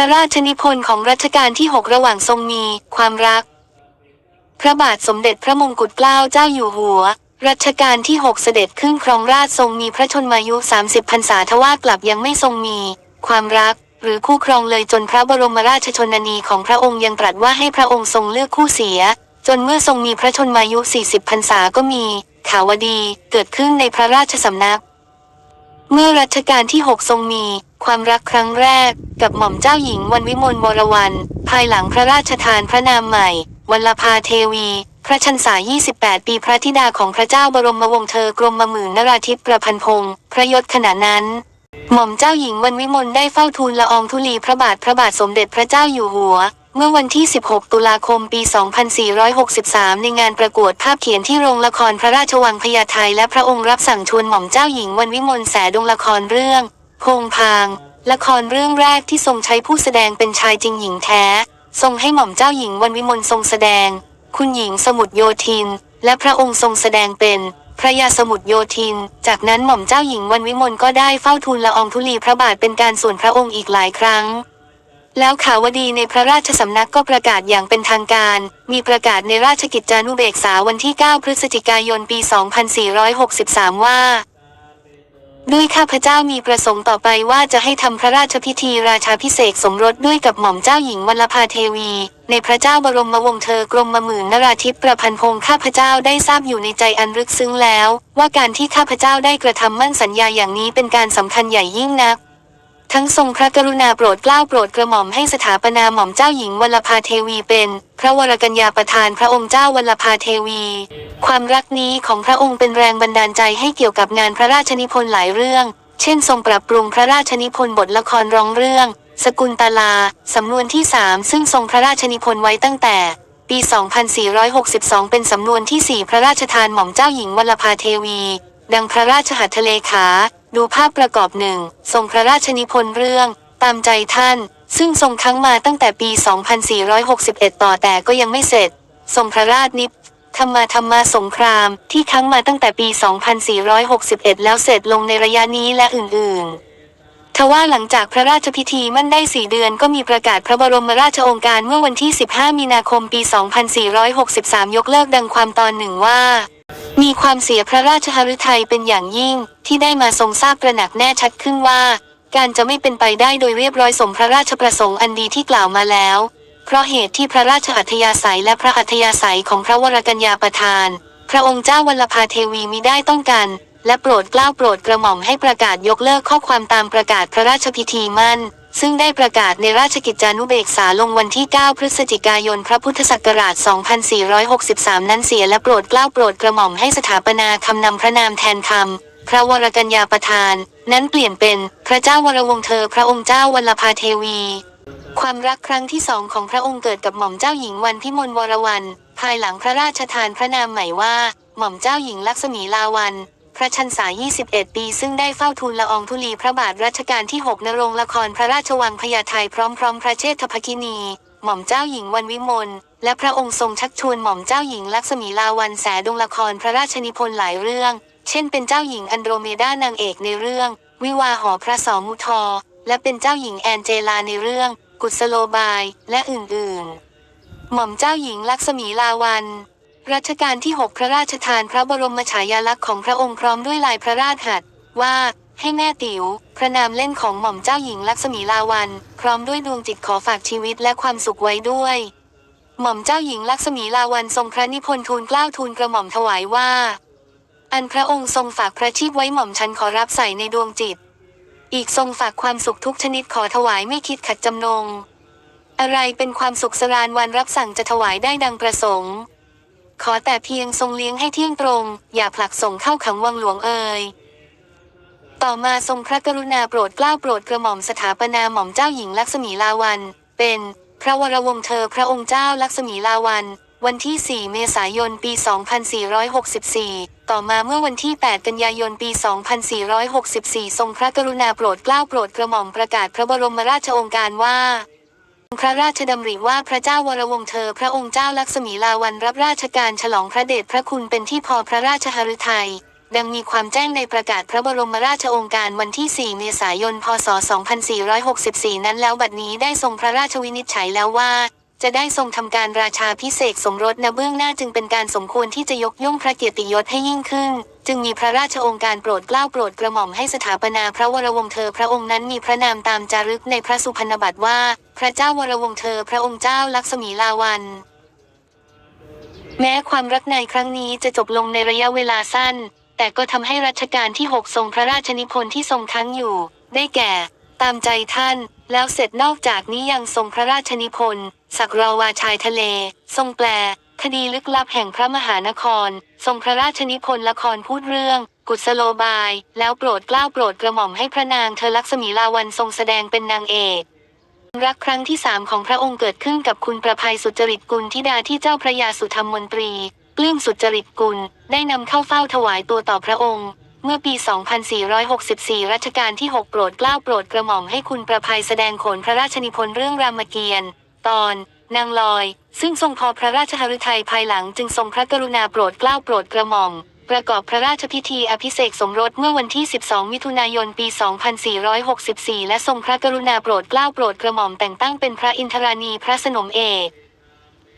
ระราชนิพนธ์ของรัชกาลที่ 6 ระหว่างทรงมี ความรัก พระบาทสมเด็จพระมงกุฎเกล้าเจ้าอยู่หัว รัชกาลที่ 6 เสด็จขึ้นครองราชทรงมีพระชนมายุ 30 พรรษาทว่ากลับยังไม่ทรงมี ความรัก หรือคู่ครองเลยจนพระบรมราชชนนีของพระองค์ยังตรัสว่าให้พระองค์ทรงเลือกคู่เสีย จนเมื่อทรงมีพระชนมายุ 40 พรรษาก็มี ข่าวดี เกิดขึ้นในพระราชสำนัก เมื่อรัชกาลที่ 6 ทรงมี ความรักครั้งแรก กับหม่อมเจ้าหญิงวันวิมลวรวรรณภายหลังพระราชทานพระนามใหม่วัลภาเทวี พระชันษา 28 ปีพระธิดาของพระเจ้าบรมวงศ์เธอกรมหมื่นนราธิปประพันพงศ์พระยศขณะนั้น หม่อมเจ้าหญิงวันวิมลได้เฝ้าทูลละอองธุลีพระบาทพระบาทสมเด็จพระเจ้าอยู่หัว เมื่อวันที่ 16 ตุลาคม ปี 2463 ในงานประกวดภาพเขียนที่โรงละครพระราชวังพญาไทและพระองค์รับสั่งชวนหม่อมเจ้าหญิงวันวิมลแสดงละครเรื่อง พงพาง ละครเรื่องแรกที่ทรงใช้ผู้แสดงเป็นชายจริงหญิงแท้ ทรงให้หม่อมเจ้าหญิงวันวิมลทรงแสดง คุณหญิงสมุทรโยธิน และพระองค์ทรงแสดงเป็นพระยาสมุทรโยธิน จากนั้นหม่อมเจ้าหญิงวันวิมลก็ได้เฝ้าทูลละอองธุลีพระบาทเป็นการส่วนพระองค์อีกหลายครั้ง แล้วข่าวดีในพระราชสำนักก็ประกาศอย่างเป็นทางการ มีประกาศในราชกิจจานุเบกษาวันที่ 9 พฤศจิกายน ปี 2463 ว่า ด้วยข้าพเจ้ามีประสงค์ต่อไปว่าจะให้ทำพระราชพิธีราชาพิเศษสมรสด้วยกับหม่อมเจ้าหญิงวัลภาเทวี ในพระเจ้าบรมวงศ์เธอกรมหมื่นนราธิปประพันธ์พงศ์ข้าพเจ้าได้ทราบอยู่ในใจอันลึกซึ้งแล้ว ว่าการที่ข้าพเจ้าได้กระทำมั่นสัญญาอย่างนี้เป็นการสำคัญใหญ่ยิ่งนัก ทั้งทรงพระกรุณาโปรดเกล้าโปรดกระหม่อมให้สถาปนาหม่อมเจ้าหญิงวัลภาเทวีเป็น พระวรกัญญาประธานพระองค์เจ้าวัลภาเทวี ความรักนี้ของพระองค์เป็นแรงบันดาลใจให้เกี่ยวกับงานพระราชนิพนธ์หลายเรื่อง เช่น ทรงปรับปรุงพระราชนิพนธ์บทละครร้องเรื่อง สกุลตาลา สำนวนที่ 3 ซึ่งทรงพระราชนิพนธ์ไว้ตั้งแต่ ปี 2462 เป็นสำนวนที่ 4 พระราชทานหม่อมเจ้าหญิงวัลภาเทวี ดังพระราชหัตถเลขา ดูภาพประกอบหนึ่งทรงพระราชนิพนธ์เรื่อง ตามใจท่าน ซึ่งทรงค้งมาตั้งแต่ปี 2461 ต่อแต่ก็ยังไม่เสร็จ ทรงพระราชนิพธรรมาธรรมาสงครามที่ครั้งมาตั้งแต่ปี 2461 แล้วเสร็จลงในระยะนี้และอื่นๆ ทว่าหลังจากพระราชพิธีมั่นได้4เดือนก็มีประกาศพระบรมราชโองการเมื่อวันที่ 15 มีนาคมปี 2463 ยกเลิกดังความตอนหนึ่งว่า มีความเสียพระราชหฤทัยเป็นอย่างยิ่ง ที่ได้มาทรงทราบประหนักแน่ชัดขึ้นว่า การจะไม่เป็นไปได้โดยเรียบร้อยสมพระราชประสงค์อันดีที่กล่าวมาแล้ว เพราะเหตุที่พระราชอัธยาศัยและพระอัธยาศัยของพระวรกัญญาประธาน พระองค์เจ้าวัลภาเทวีมิได้ต้องการและโปรดเกล้าโปรดกระหม่อมให้ประกาศยกเลิกข้อความตามประกาศพระราชพิธีมั่น ซึ่งได้ประกาศในราชกิจจานุเบกษาลงวันที่ 9 พฤศจิกายน พระพุทธศักราช 2463 นั้นเสียและโปรดเกล้าโปรดกระหม่อมให้สถาปนาคำนำพระนามแทนคำ พระวรกัญญาประธาน นั้นเปลี่ยนเป็นพระเจ้าวรวงเธอพระองค์เจ้าวัลภาเทวี ความรักครั้งที่สองของพระองค์เกิดกับหม่อมเจ้าหญิงวันพิมลวรวรรณภายหลังพระราชทานพระนามใหม่ว่า หม่อมเจ้าหญิงลักษมีลาวัน ระชันษา 21 ปี ซึ่งได้เฝ้าทูลละอองธุลีพระบาทรัชกาลที่6ณโรงละครพระราชวังพญาไทพร้อมๆ พระเชษฐภคินี หม่อมเจ้าหญิงวันวิมล และพระองค์ทรงชักชวนหม่อมเจ้าหญิงลักษมีลาวันแสดงละครพระราชนิพนธ์หลายเรื่อง เช่นเป็นเจ้าหญิงอันโดรเมดานางเอกในเรื่อง วิวาหอพระสอมุทอและเป็นเจ้าหญิงแอนเจลาในเรื่อง กุศโลบาย และอื่นๆ หม่อมเจ้าหญิงลักษมีลาวัน รัชกาลที่ 6 พระราชทานพระบรมฉายาลักษณ์ของพระองค์พร้อมด้วยลายพระราชหัตถ์ว่า ให้แม่ติ๋ว พระนามเล่นของหม่อมเจ้าหญิงลักษมีลาวัน พร้อมด้วยดวงจิตขอฝากชีวิตและความสุขไว้ด้วย หม่อมเจ้าหญิงลักษมีลาวันทรงพระนิพนธ์ทูลเกล้าทูลกระหม่อมถวายว่า อันพระองค์ทรงฝากพระชีพไว้หม่อมฉันขอรับใส่ในดวงจิต อีกทรงฝากความสุขทุกชนิดขอถวายไม่คิดขัดจำนง อะไรเป็นความสุขสรานวันรับสั่งจะถวายได้ดังประสงค์ ขอแต่เพียงทรงเลี้ยงให้เที่ยงตรง อย่าผลักส่งเข้าขังวังหลวงเอ่ยต่อมาทรงพระกรุณาโปรดเกล้าโปรดกระหม่อมสถาปนาหม่อมเจ้าหญิงลักษมีลาวัน เป็น พระวรวงศ์เธอพระองค์เจ้าลักษมีลาวัน วันที่ 4 เมษายน ปี 2464 ต่อมาเมื่อวันที่ 8 กันยายน ปี 2464 ทรงพระกรุณาโปรดเกล้าโปรดกระหม่อมประกาศพระบรมราชโองการว่า พระราชดำริว่าพระเจ้าวรวงเธอ พระองค์เจ้าลักษมีลาวันรับราชการฉลองพระเดชพระคุณเป็นที่พอพระราชหฤทัยดังมีความแจ้งในประกาศพระบรมราชองการวันที่ 4 เมษายน พศ 2464 นั้นแล้วบัดนี้ได้ทรงพระราชวินิจฉัยแล้วว่า จะได้ทรงทำการราชาพิเศษสมรสณเบื้องหน้าจึงเป็นการสมควรที่จะยกย่องพระเกียรติยศให้ยิ่งขึ้น จึงมีพระราชองการโปรดเกล้าโปรดกระหม่อมให้สถาปนาพระวรวงเธอพระองค์นั้นมีพระนามตามจารึกในพระสุพรรณบัตรว่า พระเจ้าวรวงเธอพระองค์เจ้าลักษมีลาวัน แม้ความรักในครั้งนี้จะจบลงในระยะเวลาสั้น แต่ก็ทำให้รัชกาลที่ 6 ทรงพระราชนิพนธ์ที่ทรงค้างอยู่ ได้แก่ ตามใจท่าน แล้วเสร็จนอกจากนี้ยังทรงพระราชนิพนธ์สักราวาชายทะเล ทรงแปล คดีลึกลับแห่งพระมหานคร ทรงพระราชนิพนธ์ละครพูดเรื่องกุศโลบาย แล้วโปรดกล้าโปรดกระหม่อมให้พระนางเธอลักษมีลาวันทรงแสดงเป็นนางเอก รักครั้งที่สามของพระองค์เกิดขึ้นกับคุณประภัยสุจริตกุลธิดาที่เจ้าพระยาสุธรรมมนตรีปลื้มสุจริตกุลได้นำเข้าเฝ้าถวายตัวต่อพระองค์ เมื่อปี 2464 รัชกาลที่ 6 โปรดเกล้าโปรดกระหม่อมให้คุณประภัยแสดงโขนพระราชนิพนธ์เรื่องรามเกียรติ์ตอน นางลอย ซึ่งทรงพอพระราชหฤทัยภายหลังจึงทรงพระกรุณาโปรดเกล้าโปรดกระหม่อม ประกอบพระราชพิธีอภิเษกสมรสเมื่อวันที่ 12 มิถุนายน ปี 2464 และทรงพระกรุณาโปรดเกล้าโปรดกระหม่อมแต่งตั้งเป็นพระอินทรานีพระสนมเอก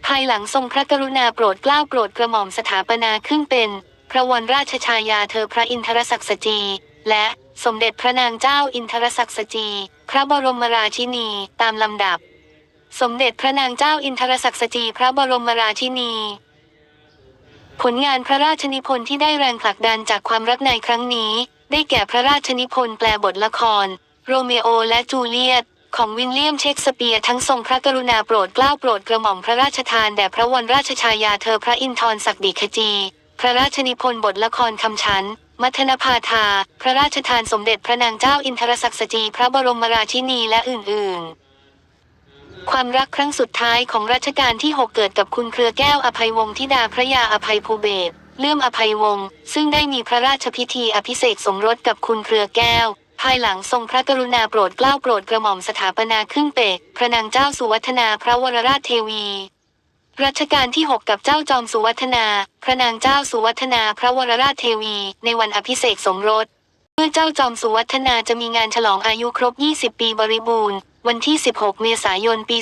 ภายหลังทรงพระกรุณาโปรดเกล้าโปรดกระหม่อมสถาปนาขึ้นเป็น พระวรราชชายาเธอพระอินทรศักดิ์สจี และสมเด็จพระนางเจ้าอินทรศักดิ์สจี พระบรมราชินี ตามลำดับ สมเด็จพระนางเจ้าอินทรศักดิ์สจี พระบรมราชินี ผลงานพระราชนิพนธ์ที่ได้แรงผลักดันจากความรักในครั้งนี้ ได้แก่พระราชนิพนธ์แปลบทละคร โรเมโอและจูเลียต ของวินเลียมเชกสเปียร์ทั้งทรงพระกรุณาโปรดเกล้าโปรดกระหม่อมพระราชทานแด่พระวรราชชายาเธอพระอินทรศักดิขจี พระราชนิพนธ์บทละครคำชั้นมัทนภาธา พระราชทานสมเด็จพระนางเจ้าอินทรศักดิ์สจีพระบรมราชินีและอื่นๆ ความรักครั้งสุดท้ายของรัชกาลที่ 6 เกิดกับคุณเครือแก้วอภัยวงศ์ธิดาพระยาอภัยภูเบศเลื่อมอภัยวงศ์ซึ่งได้มีพระราชพิธีอภิเษกสมรสกับคุณเครือแก้ว ภายหลังทรงพระกรุณาโปรดเกล้าโปรดกระหม่อมสถาปนาขึ้นเป็นพระนางเจ้าสุวัฒนาพระวรราชเทวีรัชกาลที่ 6 กับเจ้าจอมสุวัฒนา พระนางเจ้าสุวัฒนาพระวรราชเทวี ในวันอภิเษกสมรส เมื่อเจ้าจอมสุวัฒนาจะมีงานฉลองอายุครบ 20 ปีบริบูรณ์ วันที่ 16 เมษายน ปี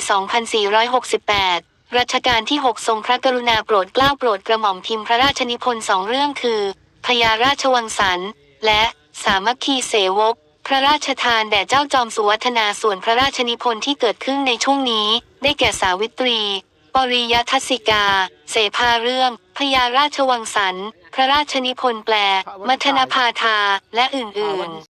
2468 รัชกาลที่ 6 ทรงพระกรุณาโปรดเกล้าโปรดกระหม่อมพิมพ์พระราชนิพนธ์สองเรื่องคือพญาราชวังสันและสามัคคีเสวก พระราชทานแด่เจ้าจอมสุวัฒนาส่วนพระราชนิพนธ์ที่เกิดขึ้นในช่วงนี้ ได้แก่สาวิตรี ปริยทัศสิกา เสภาเรื่อง พญาราชวังสันพระราชนิพนธ์แปล มัทนภาธาและอื่นๆ